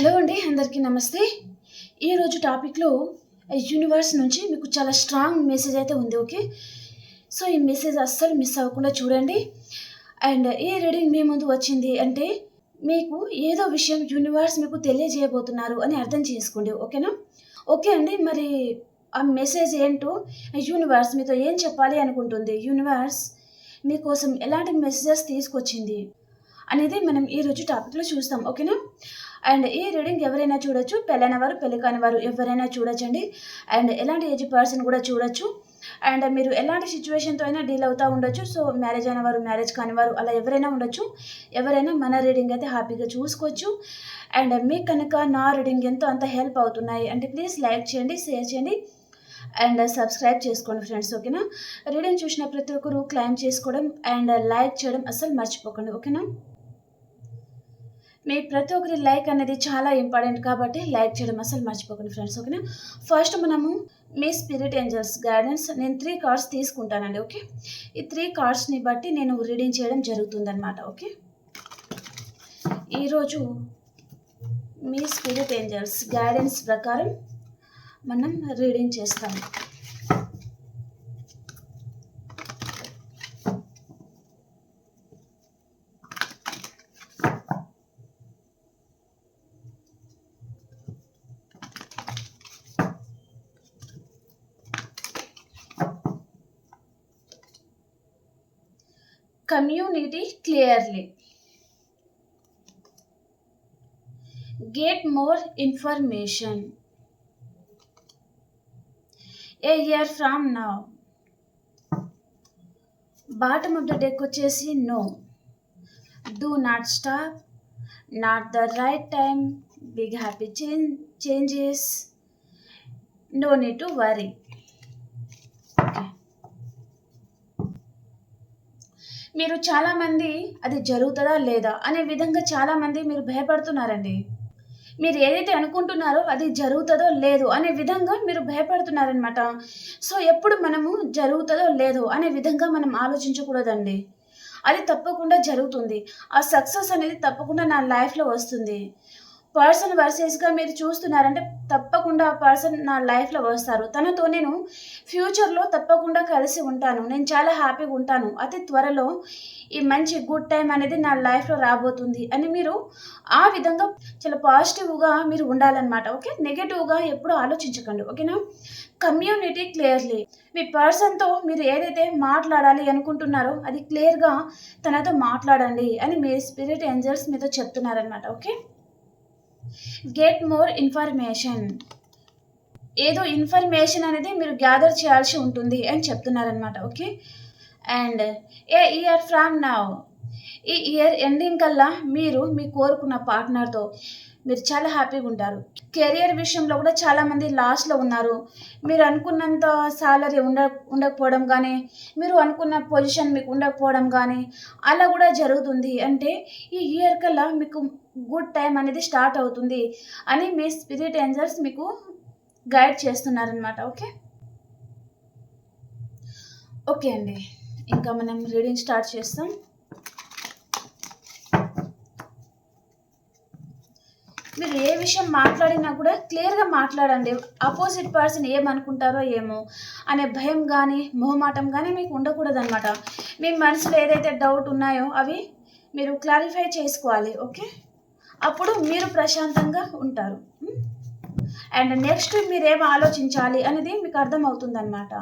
Hello అండి అందరికీ నమస్తే. ఈరోజు టాపిక్లో యూనివర్స్ నుంచి మీకు చాలా స్ట్రాంగ్ మెసేజ్ అయితే ఉంది ఓకే సో ఈ మెసేజ్ అస్సలు మిస్ అవ్వకుండా చూడండి. అండ్ ఏ రీడింగ్ మీ ముందు వచ్చింది అంటే మీకు ఏదో విషయం యూనివర్స్ మీకు తెలియజేయబోతున్నారు అని అర్థం చేసుకోండి ఓకేనా ఓకే అండి మరి ఆ మెసేజ్ ఏంటో యూనివర్స్ మీతో ఏం చెప్పాలి అనుకుంటుంది? యూనివర్స్ మీకోసం ఎలాంటి మెసేజెస్ తీసుకొచ్చింది? అనేది మనం ఈరోజు టాపిక్లో చూస్తాం ఓకేనా అండ్ ఈ రీడింగ్ ఎవరైనా చూడొచ్చు పెళ్ళైన వారు పెళ్ళి కాని వారు ఎవరైనా చూడొచ్చండి. అండ్ ఎలాంటి ఏజ్ పర్సన్ కూడా చూడొచ్చు. అండ్ మీరు ఎలాంటి సిచ్యువేషన్తో అయినా డీల్ అవుతూ ఉండొచ్చు. సో మ్యారేజ్ అయిన వారు మ్యారేజ్ కాని వారు అలా ఎవరైనా ఉండొచ్చు. ఎవరైనా మన రీడింగ్ అయితే హ్యాపీగా చూసుకోవచ్చు. అండ్ మీకు కనుక నా రీడింగ్ ఎంతో అంత హెల్ప్ అవుతున్నాయి అంటే ప్లీజ్ లైక్ చేయండి షేర్ చేయండి. అండ్ సబ్స్క్రైబ్ చేసుకోండి ఫ్రెండ్స్ ఓకేనా? రీడింగ్ చూసిన ప్రతి ఒక్కరు క్లైమ్ చేసుకోవడం అండ్ లైక్ చేయడం అస్సలు మర్చిపోకండి ఓకేనా? మీ ప్రతి ఒక్కరి లైక్ అనేది చాలా ఇంపార్టెంట్ కాబట్టి లైక్ చేయడం అసలు మర్చిపోకండి ఫ్రెండ్స్ ఓకేనా? ఫస్ట్ మనము మీ స్పిరిట్ ఏంజల్స్ గైడెన్స్ నేను త్రీ కార్డ్స్ తీసుకుంటానండి ఓకే? ఈ త్రీ కార్డ్స్ని బట్టి నేను రీడింగ్ చేయడం జరుగుతుందనమాట ఓకే? ఈరోజు మీ స్పిరిట్ ఏంజల్స్ గైడెన్స్ ప్రకారం మనం రీడింగ్ చేస్తాము. Community clearly. Get more information. A year from now. Bottom of the deck వచ్చేసి no do not stop not the right time big happy change changes no need to worry మీరు చాలామంది అది జరుగుతుందా లేదా అనే విధంగా చాలామంది మీరు భయపడుతున్నారండి. మీరు ఏదైతే అనుకుంటున్నారో అది జరుగుతుందో లేదు అనే విధంగా మీరు భయపడుతున్నారనమాట సో ఎప్పుడు మనము జరుగుతుందో లేదో అనే విధంగా మనం ఆలోచించకూడదండి. అది తప్పకుండా జరుగుతుంది. ఆ సక్సెస్ అనేది తప్పకుండా నా లైఫ్లో వస్తుంది. పర్సన్ వర్సెస్గా మీరు చూస్తున్నారంటే తప్పకుండా ఆ పర్సన్ నా లైఫ్లో వస్తారు. తనతో నేను ఫ్యూచర్లో తప్పకుండా కలిసి ఉంటాను. నేను చాలా హ్యాపీగా ఉంటాను. అతి త్వరలో ఈ మంచి గుడ్ టైం అనేది నా లైఫ్లో రాబోతుంది అని మీరు ఆ విధంగా చాలా పాజిటివ్గా మీరు ఉండాలన్నమాట. ఓకే? నెగిటివ్గా ఎప్పుడు ఆలోచించకండి. ఓకేనా? Community clearly. మీ పర్సన్తో మీరు ఏదైతే మాట్లాడాలి అనుకుంటున్నారో అది క్లియర్గా తనతో మాట్లాడండి అని మీ స్పిరిట్ ఏంజల్స్ మీతో చెప్తున్నారనమాట ఓకే? గెట్ మోర్ ఇన్ఫర్మేషన్ ఏదో ఇన్ఫర్మేషన్ అనేది మీరు గ్యాదర్ చేయాల్సి ఉంటుంది అని చెప్తున్నారనమాట okay and a year from now ఈ ఇయర్ ఎండింగ్ కల్లా మీరు మీ కోరుకున్న పార్ట్నర్తో మీరు చాలా హ్యాపీగా ఉంటారు. కెరియర్ విషయంలో కూడా చాలామంది లాస్ట్లో ఉన్నారు. మీరు అనుకున్నంత సాలరీ ఉండ ఉండకపోవడం కానీ మీరు అనుకున్న పొజిషన్ మీకు ఉండకపోవడం కానీ అలా కూడా జరుగుతుంది. అంటే ఈ ఇయర్ కల్లా మీకు గుడ్ టైం అనేది స్టార్ట్ అవుతుంది అని మీ స్పిరిట్ ఏంజల్స్ మీకు గైడ్ చేస్తున్నారనమాట ఓకే? ఓకే అండి. ఇంకా మనం రీడింగ్ స్టార్ట్ చేస్తాం. మీరు ఏ విషయం మాట్లాడినా కూడా క్లియర్గా మాట్లాడండి. అపోజిట్ పర్సన్ ఏమనుకుంటారో ఏమో అనే భయం కానీ మొహమాటం కానీ మీకు ఉండకూడదన్నమాట. మీ మనసులో ఏదైతే డౌట్ ఉన్నాయో అవి మీరు క్లారిఫై చేసుకోవాలి ఓకే? అప్పుడు మీరు ప్రశాంతంగా ఉంటారు. అండ్ నెక్స్ట్ మీరు ఏం ఆలోచించాలి అనేది మీకు అర్థమవుతుందన్నమాట.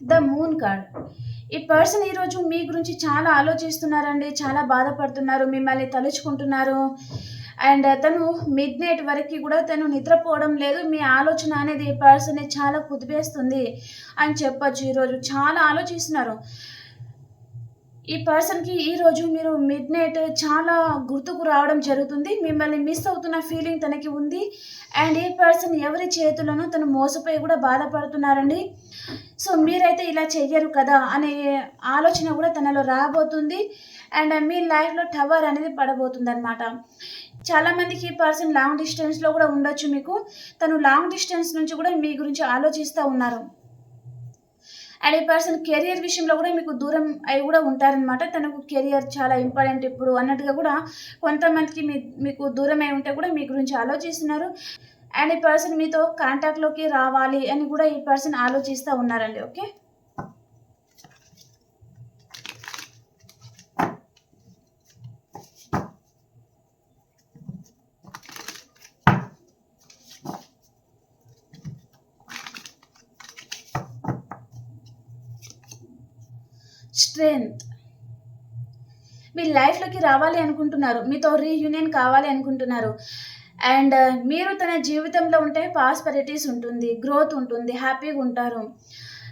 The moon card. ఈ పర్సన్ ఈరోజు మీ గురించి చాలా ఆలోచిస్తున్నారండి చాలా బాధపడుతున్నారు మిమ్మల్ని తలుచుకుంటున్నారు. అండ్ uh, తను మిడ్ నైట్ వరకు కూడా తను నిద్రపోవడం లేదు. మీ ఆలోచన అనేది ఈ పర్సన్ని చాలా కుదిపేస్తుంది అని చెప్పొచ్చు ఈరోజు. చాలా ఆలోచిస్తున్నారు. ఈ పర్సన్కి ఈరోజు మీరు మిడ్ నైట్ చాలా గుర్తుకు రావడం జరుగుతుంది. మిమ్మల్ని మిస్ అవుతున్న ఫీలింగ్ తనకి ఉంది. అండ్ ఈ పర్సన్ ఎవరి చేతులను తను మోసపోయి కూడా బాధపడుతున్నారండి. సో మీరైతే ఇలా చెయ్యరు కదా అనే ఆలోచన కూడా తనలో రాబోతుంది. అండ్ మీ లైఫ్లో టవర్ అనేది పడబోతుంది అనమాట చాలామందికి ఈ పర్సన్ లాంగ్ డిస్టెన్స్లో కూడా ఉండొచ్చు మీకు. తను లాంగ్ డిస్టెన్స్ నుంచి కూడా మీ గురించి ఆలోచిస్తూ ఉన్నారు. అండ్ ఈ పర్సన్ కెరియర్ విషయంలో కూడా మీకు దూరం అయి కూడా ఉంటారనమాట తనకు కెరియర్ చాలా ఇంపార్టెంట్ ఇప్పుడు అన్నట్టుగా కూడా కొంతమందికి మీ మీకు దూరం అయి ఉంటే కూడా మీ గురించి ఆలోచిస్తున్నారు. అండ్ ఈ పర్సన్ మీతో కాంటాక్ట్లోకి రావాలి అని కూడా ఈ పర్సన్ ఆలోచిస్తూ ఉన్నారండి ఓకే స్ట్రెంగ్త్ మీ లైఫ్లోకి రావాలి అనుకుంటున్నారు మీతో రీయూనియన్ కావాలి అనుకుంటున్నారు. అండ్ మీరు తన జీవితంలో ఉంటే పాస్పరిటీస్ ఉంటుంది గ్రోత్ ఉంటుంది హ్యాపీగా ఉంటారు.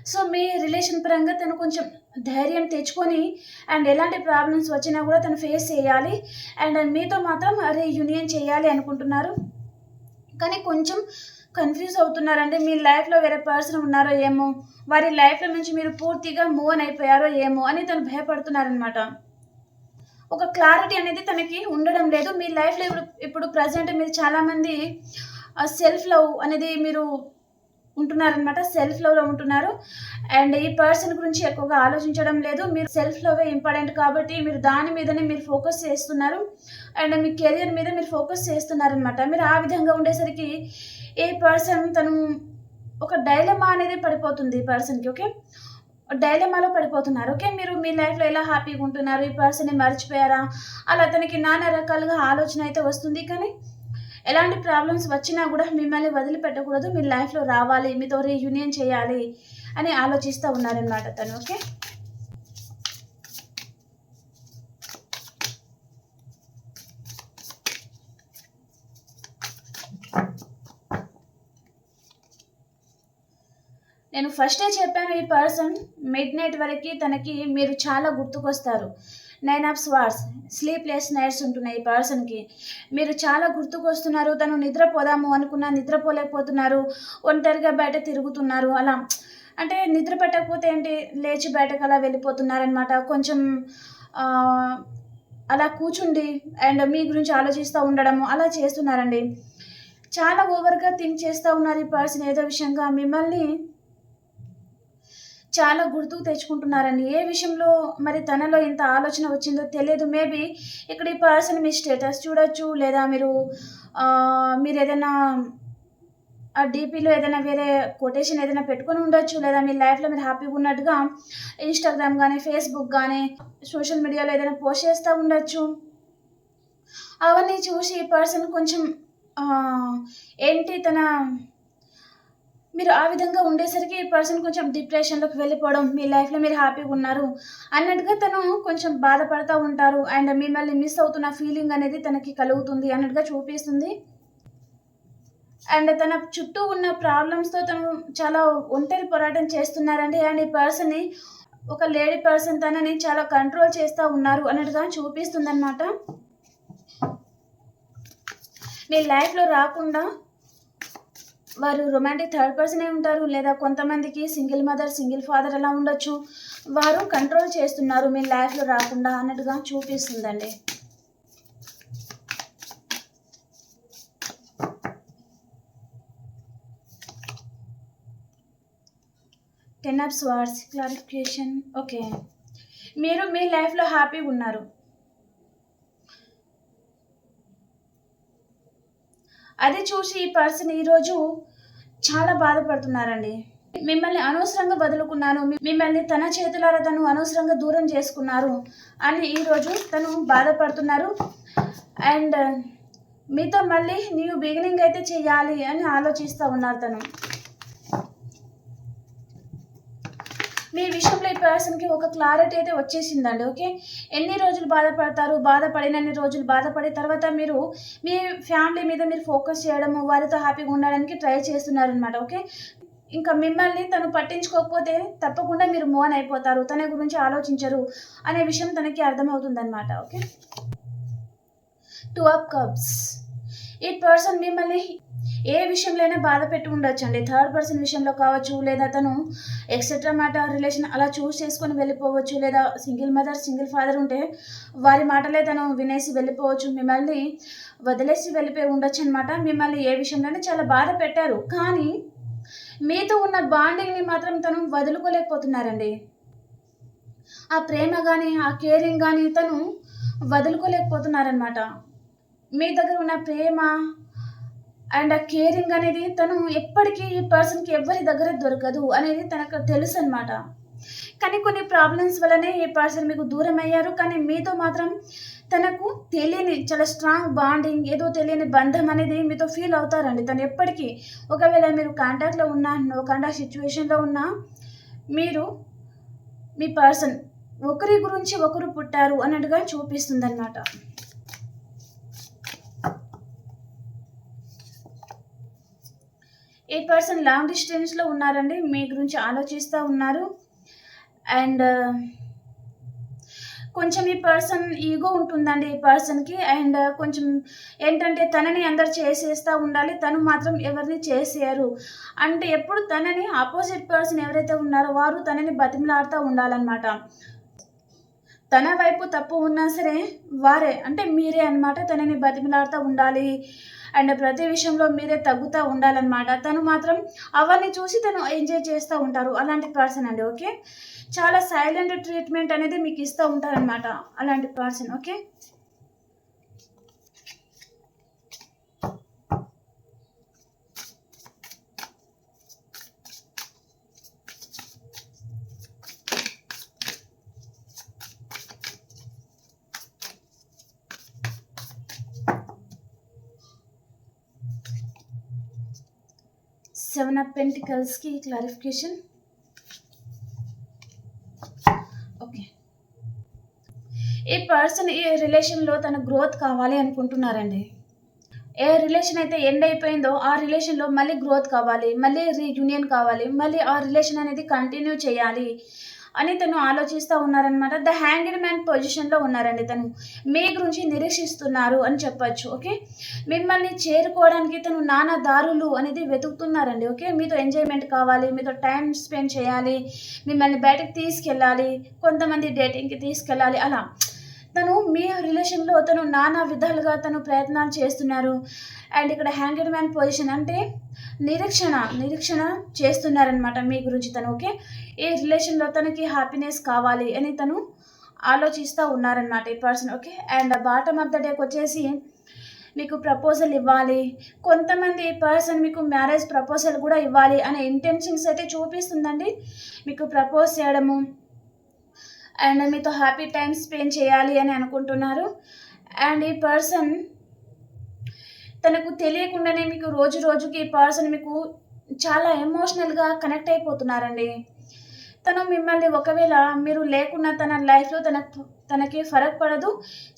సో మీ రిలేషన్ పరంగా తను కొంచెం ధైర్యం తెచ్చుకొని అండ్ ఎలాంటి ప్రాబ్లమ్స్ వచ్చినా కూడా తను ఫేస్ చేయాలి. అండ్ మీతో మాత్రం రీయూనియన్ చేయాలి అనుకుంటున్నారు. కానీ కొంచెం కన్ఫ్యూజ్ అవుతున్నారంటే మీ లైఫ్లో వేరే పర్సన్ ఉన్నారో ఏమో వారి లైఫ్లో నుంచి మీరు పూర్తిగా మూవ్ అయిపోయారో ఏమో అని తను భయపడుతున్నారనమాట ఒక క్లారిటీ అనేది తనకి ఉండడం లేదు. మీ లైఫ్లో ఇప్పుడు ఇప్పుడు ప్రజెంట్ మీరు చాలామంది సెల్ఫ్ లవ్ అనేది మీరు ఉంటున్నారనమాట సెల్ఫ్ లవ్లో ఉంటున్నారు. అండ్ ఈ పర్సన్ గురించి ఎక్కువగా ఆలోచించడం లేదు. మీరు సెల్ఫ్ లవే ఇంపార్టెంట్ కాబట్టి మీరు దాని మీదనే మీరు ఫోకస్ చేస్తున్నారు. అండ్ మీ కెరియర్ మీద మీరు ఫోకస్ చేస్తున్నారనమాట మీరు ఆ విధంగా ఉండేసరికి ఏ పర్సన్ తను ఒక డైలమా అనేది పడిపోతుంది ఈ పర్సన్కి ఓకే డైలమాలో పడిపోతున్నారు. ఓకే మీరు మీ లైఫ్లో ఎలా హ్యాపీగా ఉంటున్నారు? ఈ పర్సన్ని మర్చిపోయారా? అలా అతనికి నానా రకాలుగా ఆలోచన అయితే వస్తుంది. కానీ ఎలాంటి ప్రాబ్లమ్స్ వచ్చినా కూడా మిమ్మల్ని వదిలిపెట్టకూడదు. మీ లైఫ్లో రావాలి మీతో రీయూనియన్ చేయాలి అని ఆలోచిస్తూ ఉన్నారనమాట తను. ఓకే? నేను ఫస్టే చెప్పాను ఈ పర్సన్ మిడ్ నైట్ వరకు తనకి మీరు చాలా గుర్తుకొస్తారు. Nine of swords sleepless nights ఉంటున్నాయి ఈ పర్సన్కి మీరు చాలా గుర్తుకొస్తున్నారు తను నిద్రపోదాము అనుకున్నా నిద్రపోలేకపోతున్నారు ఒంటరిగా బయట తిరుగుతున్నారు అలా. అంటే నిద్ర పెట్టకపోతే ఏంటి లేచి బయటకు అలా వెళ్ళిపోతున్నారనమాట కొంచెం అలా కూర్చుండి అండ్ మీ గురించి ఆలోచిస్తూ ఉండడము అలా చేస్తున్నారండి. చాలా ఓవర్గా థింక్ చేస్తూ ఉన్నారు ఈ పర్సన్ ఏదో విషయంగా మిమ్మల్ని చాలా గుర్తుకు తెచ్చుకుంటున్నారండి ఏ విషయంలో మరి తనలో ఇంత ఆలోచన వచ్చిందో తెలియదు. మేబీ ఇక్కడ ఈ పర్సన్ మీ స్టేటస్ చూడొచ్చు లేదా మీరు మీరు ఏదైనా ఆ డీపీలో ఏదైనా వేరే కొటేషన్ ఏదైనా పెట్టుకొని ఉండొచ్చు లేదా మీ లైఫ్లో మీరు హ్యాపీగా ఉన్నట్టుగా ఇన్స్టాగ్రామ్ కానీ ఫేస్బుక్ కానీ సోషల్ మీడియాలో ఏదైనా పోస్ట్ చేస్తూ ఉండొచ్చు. అవన్నీ చూసి ఈ పర్సన్ కొంచెం ఏంటి తన మీరు ఆ విధంగా ఉండేసరికి ఈ పర్సన్ కొంచెం డిప్రెషన్లోకి వెళ్ళిపోవడం మీ లైఫ్లో మీరు హ్యాపీగా ఉన్నారు అన్నట్టుగా తను కొంచెం బాధపడుతూ ఉంటారు. అండ్ మిమ్మల్ని మిస్ అవుతున్న ఫీలింగ్ అనేది తనకి కలుగుతుంది అన్నట్టుగా చూపిస్తుంది. అండ్ తన చుట్టూ ఉన్న ప్రాబ్లమ్స్తో తను చాలా ఒంటరి పోరాటం చేస్తున్నారండి. అండ్ ఈ పర్సన్ని ఒక లేడీ పర్సన్ తనని చాలా కంట్రోల్ చేస్తూ ఉన్నారు అన్నట్టుగా చూపిస్తుంది అనమాట మీ లైఫ్లో రాకుండా వారు రొమాంటిక్ థర్డ్ పర్సనే ఉంటారు లేదా కొంతమందికి సింగిల్ మదర్ సింగిల్ ఫాదర్ అలా ఉండొచ్చు. వారు కంట్రోల్ చేస్తున్నారు మీ లైఫ్లో రాకుండా అన్నట్టుగా చూపిస్తుందండి. Ten of swords clarification okay మీరు మీ లైఫ్లో హ్యాపీగా ఉన్నారు. అది చూసి ఈ పర్సన్ ఈరోజు చాలా బాధపడుతున్నారండి. మిమ్మల్ని అనవసరంగా వదులుకున్నాను. మిమ్మల్ని తన చేతులారా తను అనవసరంగా దూరం చేసుకున్నారు అని ఈరోజు తను బాధపడుతున్నారు. అండ్ మీతో మళ్ళీ న్యూ బిగినింగ్ అయితే చేయాలి అని ఆలోచిస్తూ ఉన్నారు తను. మీ విషయంలో ఈ పర్సన్కి ఒక క్లారిటీ అయితే వచ్చేసిందండి ఓకే? ఎన్ని రోజులు బాధపడతారు? బాధపడినన్ని రోజులు బాధపడిన తర్వాత మీరు మీ ఫ్యామిలీ మీద మీరు ఫోకస్ చేయడము వారితో హ్యాపీగా ఉండడానికి ట్రై చేస్తున్నారనమాట ఓకే? ఇంకా మిమ్మల్ని తను పట్టించుకోకపోతే తప్పకుండా మీరు మోన్ అయిపోతారు తన గురించి ఆలోచించరు అనే విషయం తనకి అర్థమవుతుంది అనమాట ఓకే? టూ అప్ కప్స్ ఈ పర్సన్ మిమ్మల్ని ఏ విషయంలోనే బాధ పెట్టి ఉండొచ్చు అండి థర్డ్ పర్సన్ విషయంలో కావచ్చు లేదా తను ఎక్సెట్రా మాట రిలేషన్ అలా చూస్ చేసుకొని వెళ్ళిపోవచ్చు లేదా సింగిల్ మదర్ సింగిల్ ఫాదర్ ఉంటే వారి మాటలే తను వినేసి వెళ్ళిపోవచ్చు. మిమ్మల్ని వదిలేసి వెళ్ళిపోయి ఉండొచ్చు అనమాట మిమ్మల్ని ఏ విషయంలోనే చాలా బాధ పెట్టారు. కానీ మీతో ఉన్న బాండింగ్ని మాత్రం తను వదులుకోలేకపోతున్నారండి. ఆ ప్రేమ కానీ ఆ కేరింగ్ కానీ తను వదులుకోలేకపోతున్నారనమాట మీ దగ్గర ఉన్న ప్రేమ అండ్ ఆ కేరింగ్ అనేది తను ఎప్పటికీ ఈ పర్సన్కి ఎవరి దగ్గర దొరకదు అనేది తనకు తెలుసు అనమాట కానీ కొన్ని ప్రాబ్లమ్స్ వల్లనే ఈ పర్సన్ మీకు దూరం అయ్యారు. కానీ మీతో మాత్రం తనకు తెలియని చాలా స్ట్రాంగ్ బాండింగ్ ఏదో తెలియని బంధం అనేది మీతో ఫీల్ అవుతారండి. తను ఎప్పటికీ ఒకవేళ మీరు కాంటాక్ట్లో ఉన్నా నో కాంటాక్ట్ సిచ్యువేషన్లో ఉన్నా మీరు మీ పర్సన్ ఒకరి గురించి ఒకరు పుట్టారు అన్నట్టుగా చూపిస్తుంది అనమాట ఈ పర్సన్ లాంగ్ డిస్టెన్స్లో ఉన్నారండి. మీ గురించి ఆలోచిస్తూ ఉన్నారు. అండ్ కొంచెం ఈ పర్సన్ ఈగో ఉంటుందండి ఈ పర్సన్కి. అండ్ కొంచెం ఏంటంటే తనని అందరు చేసేస్తూ ఉండాలి. తను మాత్రం ఎవరిని చేసేయరు. అంటే ఎప్పుడు తనని ఆపోజిట్ పర్సన్ ఎవరైతే ఉన్నారో వారు తనని బతిమలాడుతూ ఉండాలన్నమాట. తన వైపు తప్పు ఉన్నా సరే వారే అంటే మీరే అన్నమాట తనని బతిమలాడుతూ ఉండాలి. అండ్ ప్రతి విషయంలో మీరే తగ్గుతూ ఉండాలన్నమాట. తను మాత్రం అవన్నీ చూసి తను ఎంజాయ్ చేస్తూ ఉంటారు. అలాంటి పర్సన్ అండి ఓకే? చాలా సైలెంట్ ట్రీట్మెంట్ అనేది మీకు ఇస్తూ ఉంటారనమాట అలాంటి పర్సన్ ఓకే? సెవెన్ ఆఫ్ పెంటికల్స్కి క్లారిఫికేషన్ ఓకే ఈ పర్సన్ ఈ రిలేషన్లో తన గ్రోత్ కావాలి అనుకుంటున్నారండి? ఏ రిలేషన్ అయితే ఎండ్ అయిపోయిందో ఆ రిలేషన్లో మళ్ళీ గ్రోత్ కావాలి మళ్ళీ రీయూనియన్ కావాలి మళ్ళీ ఆ రిలేషన్ అనేది కంటిన్యూ చేయాలి. అని తను ఆలోచిస్తూ ఉన్నారనమాట ద హ్యాంగిడ్ మ్యాన్ పొజిషన్లో ఉన్నారండి తను. మీ గురించి నిరీక్షిస్తున్నారు అని చెప్పచ్చు ఓకే? మిమ్మల్ని చేరుకోవడానికి తను నానా దారులు అనేది వెతుకుతున్నారండి ఓకే? మీతో ఎంజాయ్మెంట్ కావాలి మీతో టైం స్పెండ్ చేయాలి మిమ్మల్ని బయటకు తీసుకెళ్ళాలి కొంతమంది డేటింగ్కి తీసుకెళ్ళాలి అలా. తను మీ రిలేషన్లో తను నానా విధాలుగా తను ప్రయత్నాలు చేస్తున్నారు. అండ్ ఇక్కడ హ్యాంగర్ మ్యాన్ పొజిషన్ అంటే నిరీక్షణ నిరీక్షణ చేస్తున్నారనమాట మీ గురించి తను ఓకే? ఈ రిలేషన్లో తనకి హ్యాపీనెస్ కావాలి అని తను ఆలోచిస్తూ ఉన్నారనమాట ఈ person okay? And bottom of the డేకి వచ్చేసి మీకు ప్రపోజల్ ఇవ్వాలి. కొంతమంది పర్సన్ మీకు మ్యారేజ్ ప్రపోజల్ కూడా ఇవ్వాలి అనే ఇంటెన్షన్స్ అయితే చూపిస్తుందండి. మీకు ప్రపోజ్ చేయడము అండ్ మీతో హ్యాపీ టైం స్పెండ్ చేయాలి అని అనుకుంటున్నారు. అండ్ ఈ పర్సన్ తనకు తెలియకుండానే మీకు రోజు రోజుకి ఈ పర్సన్ మీకు చాలా ఎమోషనల్గా కనెక్ట్ అయిపోతున్నారండి. తను మిమ్మల్ని ఒకవేళ మీరు లేకున్నా తన లైఫ్లో తన తనకి ఫరక్ పడదు.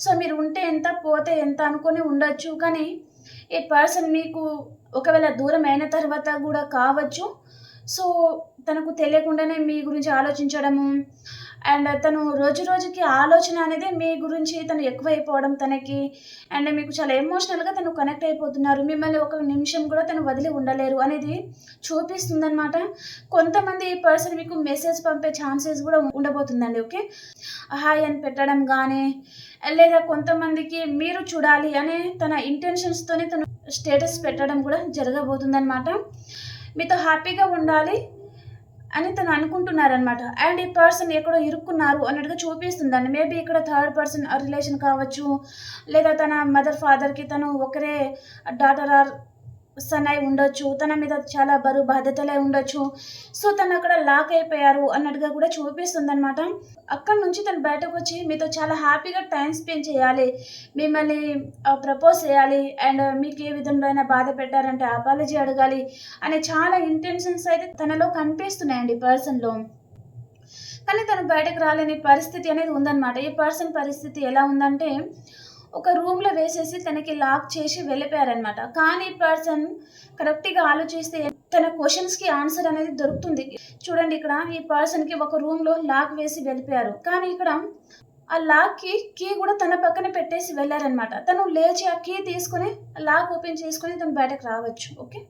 సో మీరు ఉంటే ఎంత పోతే ఎంత అనుకొని ఉండొచ్చు. కానీ ఈ పర్సన్ మీకు ఒకవేళ దూరం అయిన తర్వాత కూడా కావచ్చు. సో తనకు తెలియకుండానే మీ గురించి ఆలోచించడము అండ్ తను రోజు రోజుకి ఆలోచన అనేది మీ గురించి తను ఎక్కువైపోవడం తనకి. అండ్ మీకు చాలా ఎమోషనల్గా తను కనెక్ట్ అయిపోతున్నారు. మిమ్మల్ని ఒక నిమిషం కూడా తను వదిలి ఉండలేరు అనేది చూపిస్తుందనమాట కొంతమంది ఈ పర్సన్ మీకు మెసేజ్ పంపే ఛాన్సెస్ కూడా ఉండబోతుందండి ఓకే హాయ్ అని పెట్టడం కానీ లేదా కొంతమందికి మీరు చూడాలి అనే తన ఇంటెన్షన్స్తోనే తను స్టేటస్ పెట్టడం కూడా జరగబోతుందన్నమాట. మీతో హ్యాపీగా ఉండాలి అని తను అనుకుంటున్నారనమాట అండ్ ఈ పర్సన్ ఎక్కడో ఇరుక్కున్నారు అన్నట్టుగా చూపిస్తుందండి. మేబీ ఇక్కడ థర్డ్ పర్సన్ రిలేషన్ కావచ్చు లేదా తన మదర్ ఫాదర్కి తను ఒకరే డాటర్ ఆర్ సన్ అయి ఉండొచ్చు. తన మీద చాలా బరువు బాధ్యతలే ఉండొచ్చు. సో తను అక్కడ లాక్ అయిపోయారు అన్నట్టుగా కూడా చూపిస్తుంది అనమాట అక్కడ నుంచి తను బయటకు వచ్చి మీతో చాలా హ్యాపీగా టైం స్పెండ్ చేయాలి. మిమ్మల్ని ప్రపోజ్ చేయాలి. అండ్ మీకు ఏ విధంగా అయినా బాధ పెట్టారంటే అపాలజీ అడగాలి అనే చాలా ఇంటెన్షన్స్ అయితే తనలో కనిపిస్తున్నాయండి పర్సన్లో. కానీ తను బయటకు రాలేని పరిస్థితి అనేది ఉందన్నమాట. ఈ పర్సన్ పరిస్థితి ఎలా ఉందంటే ఒక రూమ్లో వేసేసి తనకి లాక్ చేసి వెళ్ళిపోయారనమాట కానీ పర్సన్ కరెక్ట్గా ఆలోచిస్తే తన క్వశ్చన్స్కి ఆన్సర్ అనేది దొరుకుతుంది. చూడండి ఇక్కడ ఈ పర్సన్కి ఒక రూమ్లో లాక్ వేసి వెళ్ళిపోయారు. కానీ ఇక్కడ ఆ లాక్కి కీ కూడా తన పక్కన పెట్టేసి వెళ్ళారనమాట తను లేచి ఆ కీ తీసుకొని లాక్ ఓపెన్ చేసుకొని తను బయటకు రావచ్చు. ఓకే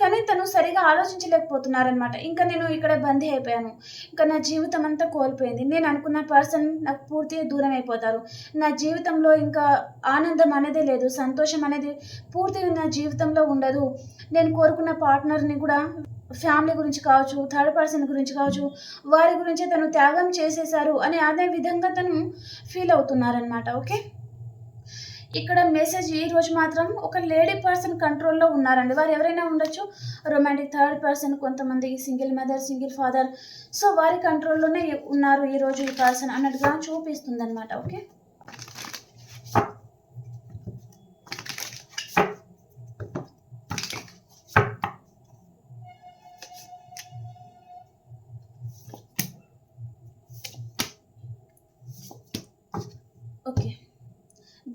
కానీ తను సరిగా ఆలోచించలేకపోతున్నారనమాట ఇంకా నేను ఇక్కడ బందీ అయిపోయాను. ఇంకా నా జీవితం అంతా కోల్పోయింది. నేను అనుకున్న పర్సన్ నాకు పూర్తిగా దూరం అయిపోతారు. నా జీవితంలో ఇంకా ఆనందం అనేది లేదు. సంతోషం అనేది పూర్తిగా నా జీవితంలో ఉండదు. నేను కోరుకున్న పార్ట్నర్ని కూడా ఫ్యామిలీ గురించి కావచ్చు థర్డ్ పర్సన్ గురించి కావచ్చు వారి గురించి తను త్యాగం చేసేశారు అని అదే విధంగా తను ఫీల్ అవుతున్నారనమాట ఓకే? ఇక్కడ మెసేజ్ ఈ రోజు మాత్రం ఒక లేడీ పర్సన్ కంట్రోల్లో ఉన్నారండి. వారు ఎవరైనా ఉండొచ్చు? రొమాంటిక్ థర్డ్ పర్సన్ కొంతమంది single mother single father so వారి కంట్రోల్లోనే ఉన్నారు ఈరోజు ఈ పర్సన్ అన్నట్టుగా చూపిస్తుంది అనమాట okay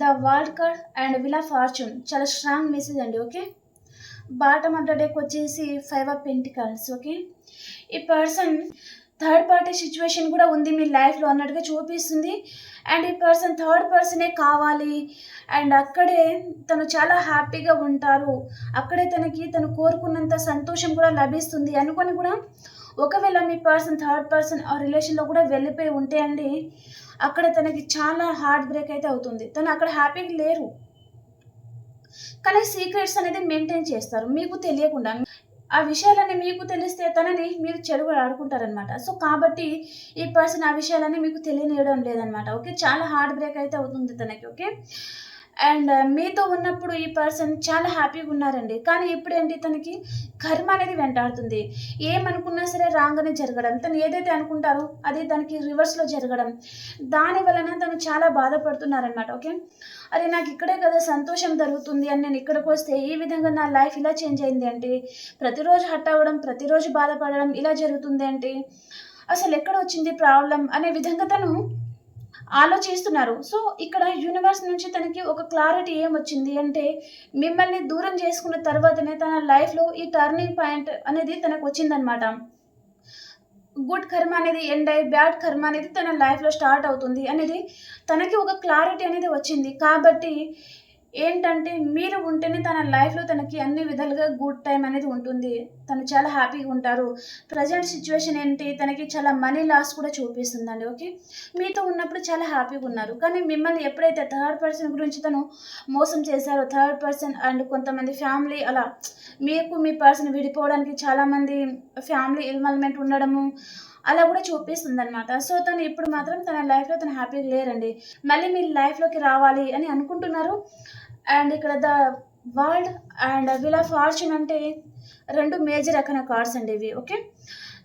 the world card and wheel of fortune చాలా స్ట్రాంగ్ మెసేజ్ అండి okay? Bottom of the deck వచ్చేసి ఫైవ్ ఆఫ్ పెంటికల్స్ ఓకే? ఈ పర్సన్ థర్డ్ పార్టీ సిచ్యువేషన్ కూడా ఉంది మీ లైఫ్లో అన్నట్టుగా చూపిస్తుంది. అండ్ ఈ పర్సన్ థర్డ్ పర్సనే కావాలి. అండ్ అక్కడే తను చాలా హ్యాపీగా ఉంటారు. అక్కడే తనకి తను కోరుకున్నంత సంతోషం కూడా లభిస్తుంది. అనుకొని కూడా ఒకవేళ మీ పర్సన్ థర్డ్ పర్సన్ ఆ రిలేషన్లో కూడా వెళ్ళిపోయి ఉంటే అండి అక్కడ తనకి చాలా హార్ట్ బ్రేక్ అయితే అవుతుంది. తను అక్కడ హ్యాపీగా లేరు. కానీ సీక్రెట్స్ అనేది మెయింటైన్ చేస్తారు. మీకు తెలియకుండా. ఆ విషయాలన్నీ మీకు తెలిస్తే తనని మీరు చెడు ఆడుకుంటారనమాట సో కాబట్టి ఈ పర్సన్ ఆ విషయాలన్నీ మీకు తెలియనియడం లేదనమాట ఓకే? చాలా హార్ట్ బ్రేక్ అయితే అవుతుంది తనకి. ఓకే? అండ్ మీతో ఉన్నప్పుడు ఈ పర్సన్ చాలా హ్యాపీగా ఉన్నారండి. కానీ ఇప్పుడేంటి తనకి కర్మ అనేది వెంటాడుతుంది. ఏమనుకున్నా సరే రాంగ్గానే జరగడం. తను ఏదైతే అనుకుంటారో అది దానికి రివర్స్లో జరగడం. దాని వలన తను చాలా బాధపడుతున్నారనమాట ఓకే? అరే నాకు ఇక్కడే కదా సంతోషం జరుగుతుంది అని నేను ఇక్కడికి వస్తే ఈ విధంగా నా లైఫ్ ఇలా చేంజ్ అయింది ఏంటి ప్రతిరోజు హట్ అవ్వడం ప్రతిరోజు బాధపడడం ఇలా జరుగుతుంది ఏంటి అసలు ఎక్కడ వచ్చింది ప్రాబ్లం అనే విధంగా తను ఆలోచిస్తున్నారు. సో ఇక్కడ యూనివర్స్ నుంచి తనకి ఒక క్లారిటీ ఏమొచ్చింది అంటే మిమ్మల్ని దూరం చేసుకున్న తర్వాతనే తన లైఫ్లో ఈ టర్నింగ్ పాయింట్ అనేది తనకు వచ్చిందనమాట గుడ్ కర్మ అనేది ఎండ్ అయ్యి బ్యాడ్ కర్మ అనేది తన లైఫ్లో స్టార్ట్ అవుతుంది అనేది తనకి ఒక క్లారిటీ అనేది వచ్చింది. కాబట్టి ఏంటంటే మీరు ఉంటేనే తన లైఫ్లో తనకి అన్ని విధాలుగా గుడ్ టైం అనేది ఉంటుంది. తను చాలా హ్యాపీగా ఉంటారు. ప్రజెంట్ సిచ్యువేషన్ ఏంటి? తనకి చాలా మనీ లాస్ కూడా చూపిస్తుందండి ఓకే మీతో ఉన్నప్పుడు చాలా హ్యాపీగా ఉన్నారు. కానీ మిమ్మల్ని ఎప్పుడైతే థర్డ్ పర్సన్ గురించి తను మోసం చేశారో థర్డ్ పర్సన్ అండ్ కొంతమంది ఫ్యామిలీ అలా మీకు మీ పర్సన్ విడిపోవడానికి చాలామంది ఫ్యామిలీ ఇన్వాల్వ్మెంట్ ఉండడము అలా కూడా చూపిస్తుంది అనమాట సో తను ఇప్పుడు మాత్రం తన లైఫ్లో తను హ్యాపీగా లేరండి. మళ్ళీ మీ లైఫ్లోకి రావాలి అని అనుకుంటున్నారు. అండ్ ఇక్కడ the world and wheel of fortune అంటే రెండు మేజర్ రకమైన కార్డ్స్ అండి ఇవి ఓకే?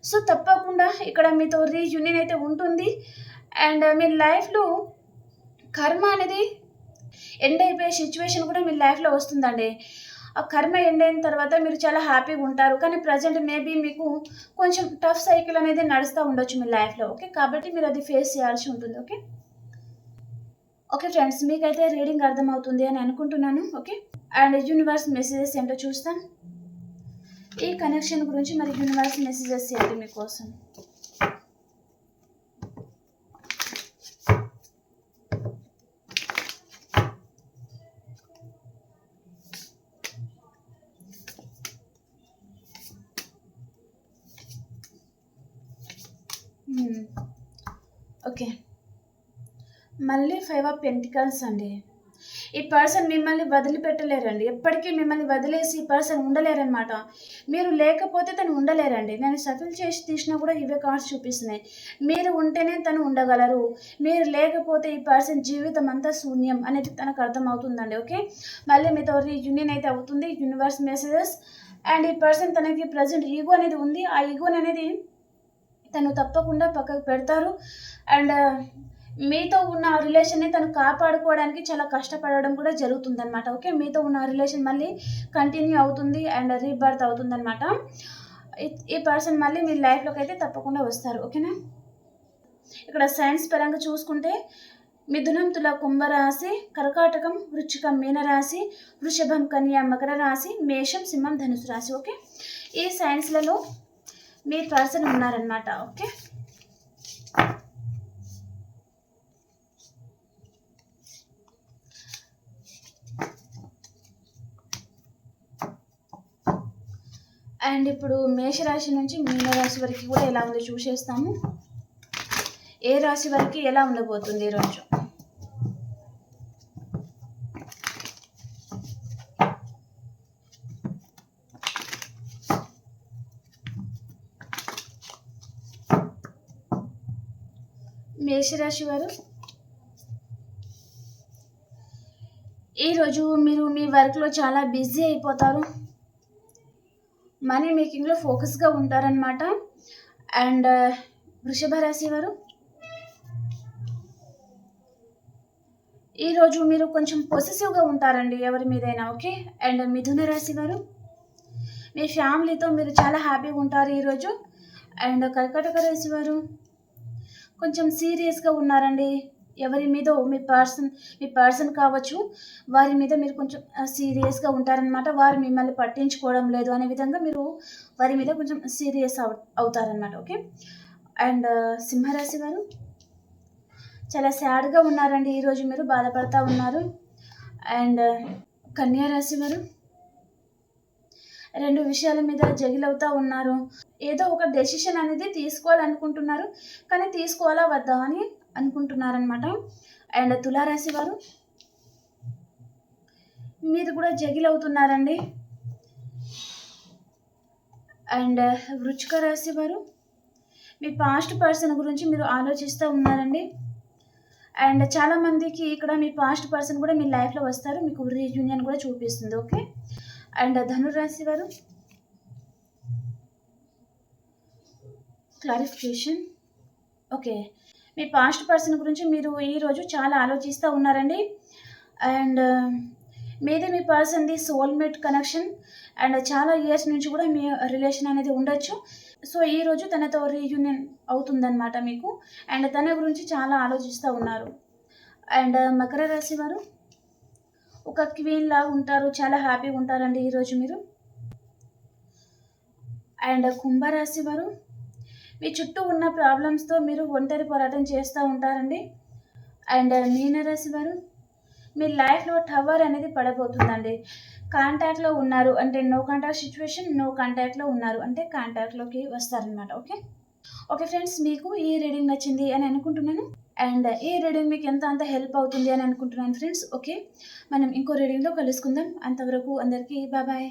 సో తప్పకుండా ఇక్కడ మీతో రీయూనియన్ అయితే ఉంటుంది. అండ్ మీ లైఫ్లో కర్మ అనేది ఎండ్ అయిపోయే సిచ్యువేషన్ కూడా మీ లైఫ్లో వస్తుందండి. ఆ కర్మ ఎండ్ అయిన తర్వాత మీరు చాలా హ్యాపీగా ఉంటారు. కానీ ప్రజెంట్ మేబీ మీకు కొంచెం టఫ్ సైకిల్ అనేది నడుస్తూ ఉండొచ్చు మీ లైఫ్లో ఓకే కాబట్టి మీరు అది ఫేస్ చేయాల్సి ఉంటుంది ఓకే ఓకే ఫ్రెండ్స్ మీకైతే రీడింగ్ అర్థమవుతుంది అని అనుకుంటున్నాను ఓకే అండ్ యూనివర్స్ మెసేజెస్ ఏంటో చూస్తాం ఈ కనెక్షన్ గురించి మరి యూనివర్స్ మెసేజెస్ ఏంటి మీకోసం మ్మ్. ఓకే మళ్ళీ ఫైవ్ ఆఫ్ పెంటికల్స్ అండి. ఈ పర్సన్ మిమ్మల్ని వదిలిపెట్టలేరండి. ఎప్పటికీ మిమ్మల్ని వదిలేసి ఈ పర్సన్ ఉండలేరనమాట మీరు లేకపోతే తను ఉండలేరండి. నేను సఫిల్ చేసి తీసినా కూడా ఇవే కార్డ్స్ చూపిస్తున్నాయి. మీరు ఉంటేనే తను ఉండగలరు. మీరు లేకపోతే ఈ పర్సన్ జీవితం అంతా శూన్యం అనేది తనకు అర్థమవుతుందండి. ఓకే? మళ్ళీ మీతో యూనియన్ అయితే అవుతుంది. యూనివర్స్ మెసేజెస్ అండ్ ఈ పర్సన్ తనకి ప్రజెంట్ ఈగో అనేది ఉంది. ఆ ఈగోని అనేది తను తప్పకుండా పక్కకు పెడతారు. అండ్ మీతో ఉన్న ఆ రిలేషన్ని తను కాపాడుకోవడానికి చాలా కష్టపడడం కూడా జరుగుతుంది అనమాట ఓకే? మీతో ఉన్న రిలేషన్ మళ్ళీ కంటిన్యూ అవుతుంది అండ్ రీబర్త్ అవుతుంది అనమాట ఈ పర్సన్ మళ్ళీ మీ లైఫ్లోకి అయితే తప్పకుండా వస్తారు. ఓకేనా? ఇక్కడ సైన్స్ పరంగా చూసుకుంటే మిథునం తుల కుంభరాశి కర్కాటకం వృచ్చికం మీనరాశి వృషభం కన్యా మకర రాశి మేషం సింహం ధనుసు రాశి. ఓకే? ఈ సైన్స్లలో మీ పర్సన్ ఉన్నారనమాట ఓకే? అండ్ ఇప్పుడు మేషరాశి నుంచి మీనరాశి వరకు కూడా ఎలా ఉందో చూసేస్తాము. ఏ రాశి వరకు ఎలా ఉండబోతుంది ఈరోజు? మేషరాశి వారు ఈరోజు మీరు మీ వర్క్లో చాలా బిజీ అయిపోతారు. మనీ మేకింగ్లో ఫోకస్గా ఉంటారనమాట అండ్ వృషభ రాశి వారు? ఈరోజు మీరు కొంచెం పొసెసివ్గా ఉంటారండి ఎవరి మీదైనా ఓకే? అండ్ మిథున రాశి వారు? మీ ఫ్యామిలీతో మీరు చాలా హ్యాపీగా ఉంటారు ఈరోజు. అండ్ కర్కటక రాశి వారు? కొంచెం సీరియస్గా ఉన్నారండి. ఎవరి మీద మీ పర్సన్ మీ పర్సన్ కావచ్చు వారి మీద మీరు కొంచెం సీరియస్గా ఉంటారనమాట వారు మిమ్మల్ని పట్టించుకోవడం లేదు అనే విధంగా మీరు వారి మీద కొంచెం సీరియస్ అవు అవుతారనమాట ఓకే? అండ్ సింహరాశి వారు చాలా సాడ్గా ఉన్నారండి. ఈరోజు మీరు బాధపడతా ఉన్నారు. అండ్ కన్యారాశి వారు రెండు విషయాల మీద జగిలవుతా ఉన్నారు. ఏదో ఒక డెసిషన్ అనేది తీసుకోవాలనుకుంటున్నారు. కానీ తీసుకోవాలా వద్దా అని అనుకుంటున్నారనమాట అండ్ తులారాశి వారు మీరు కూడా జగిల్ అవుతున్నారండి అండ్ వృచ్చిక రాశి వారు మీ పాస్ట్ పర్సన్ గురించి మీరు ఆలోచిస్తూ ఉన్నారండి. అండ్ చాలామందికి ఇక్కడ మీ పాస్ట్ పర్సన్ కూడా మీ లైఫ్లో వస్తారు. మీకు రీయూనియన్ కూడా చూపిస్తుంది ఓకే? అండ్ ధనురాశి వారు క్లారిఫికేషన్ ఓకే? మీ పాస్ట్ పర్సన్ గురించి మీరు ఈరోజు చాలా ఆలోచిస్తూ ఉన్నారండి. అండ్ uh, మీది మీ పర్సన్ది సోల్మేట్ కనెక్షన్ అండ్ చాలా ఇయర్స్ నుంచి కూడా మీ రిలేషన్ అనేది ఉండొచ్చు. సో ఈరోజు తనతో రీయూనియన్ అవుతుందన్నమాట మీకు. అండ్ తన గురించి చాలా ఆలోచిస్తూ ఉన్నారు. అండ్ uh, మకర రాశి వారు ఒక క్వీన్ లాగా ఉంటారు. చాలా హ్యాపీగా ఉంటారండి ఈరోజు మీరు. అండ్ కుంభరాశి వారు మీ చుట్టూ ఉన్న ప్రాబ్లమ్స్తో మీరు ఒంటరి పోరాటం చేస్తూ ఉంటారండి. అండ్ uh, మీనరాశి వారు మీ లైఫ్లో టవర్ అనేది పడబోతుందండి. కాంటాక్ట్లో ఉన్నారు అంటే నో కాంటాక్ట్ సిచ్యువేషన్ నో కాంటాక్ట్లో ఉన్నారు అంటే కాంటాక్ట్లోకి వస్తారనమాట ఓకే ఓకే ఫ్రెండ్స్ మీకు ఈ రీడింగ్ నచ్చింది అని అనుకుంటున్నాను. అండ్ uh, ఈ రీడింగ్ మీకు ఎంత అంత హెల్ప్ అవుతుంది అని అనుకుంటున్నాను ఫ్రెండ్స్ ఓకే మనం ఇంకో రీడింగ్లో కలుసుకుందాం. అంతవరకు అందరికీ బాయ్